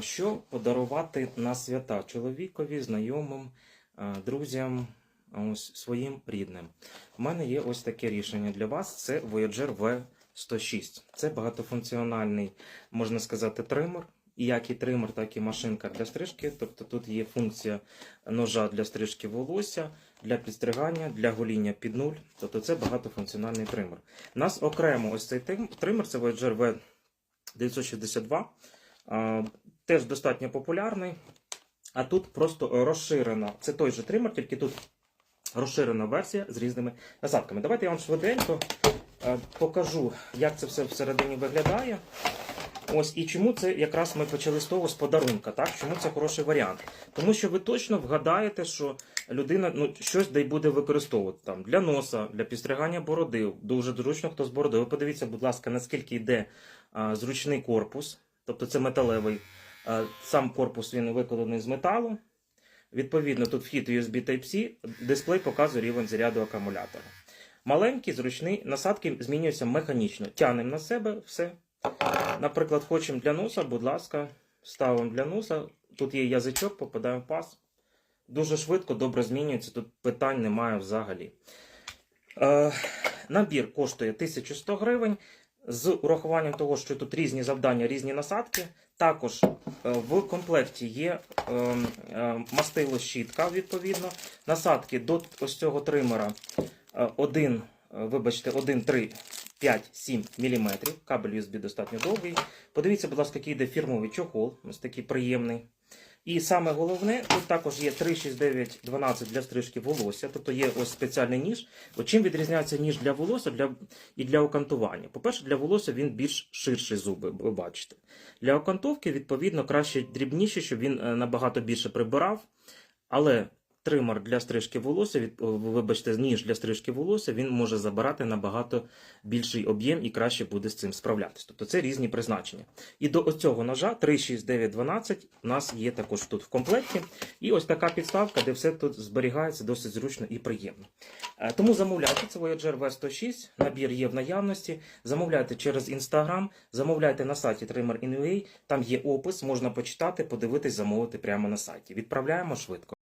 Що подарувати на свята чоловікові, знайомим, друзям, ось своїм рідним? У мене є ось таке рішення для вас: це Voyager V106. Це багатофункціональний, можна сказати, тример. І як і тример, так і машинка для стрижки. Тобто тут є функція ножа для стрижки волосся, для підстригання, для гоління під нуль. Тобто це багатофункціональний тример. У нас окремо ось цей тример, це Voyager V962. Теж достатньо популярний. А тут просто розширена. Це той же тример, тільки тут розширена версія з різними насадками. Давайте я вам швиденько е, покажу, як це все всередині виглядає. Ось і чому це якраз ми почали з того з подарунка, так? Чому це хороший варіант? Тому що ви точно вгадаєте, що людина ну, щось де буде використовувати там для носа, для підстригання бороди. Дуже зручно хто з бородою. Ви подивіться, будь ласка, наскільки йде а, зручний корпус, тобто це металевий. Сам корпус він викладений з металу. Відповідно, тут вхід USB Type-C, дисплей показує рівень заряду акумулятора. Маленький, зручний, насадки змінюються механічно. Тянемо на себе все. Наприклад, хочемо для носа, будь ласка, ставимо для носа. Тут є язичок, попадаємо в паз. Дуже швидко, добре змінюється, тут питань немає взагалі. Е, набір коштує 1100 гривень. З урахуванням того, що тут різні завдання, різні насадки. Також е, в комплекті є е, е, мастило щітка, відповідно. Насадки до ось цього тримера 1, вибачте, 1, 3, 5, 7 мм. Кабель USB достатньо довгий. Подивіться, будь ласка, який йде фірмовий чохол, ось такий приємний. І саме головне, тут також є 36912 для стрижки волосся, тобто є ось спеціальний ніж. От чим відрізняється ніж для волосся для, і для окантування? По-перше, для волосся він більш ширший зуби, ви бачите. Для окантовки, відповідно, краще дрібніше, щоб він е, набагато більше прибирав. Але тример для стрижки волосся, від, вибачте, ніж для стрижки волосся, він може забирати набагато більший об'єм і краще буде з цим справлятись. Тобто це різні призначення. І до цього ножа 36912 у нас є також тут в комплекті. І ось така підставка, де все тут зберігається досить зручно і приємно. Е, Тому замовляйте це Voyager V106, набір є в наявності. Замовляйте через Instagram, замовляйте на сайті Trimmer.in.ua, там є опис, можна почитати, подивитись, замовити прямо на сайті. Відправляємо швидко.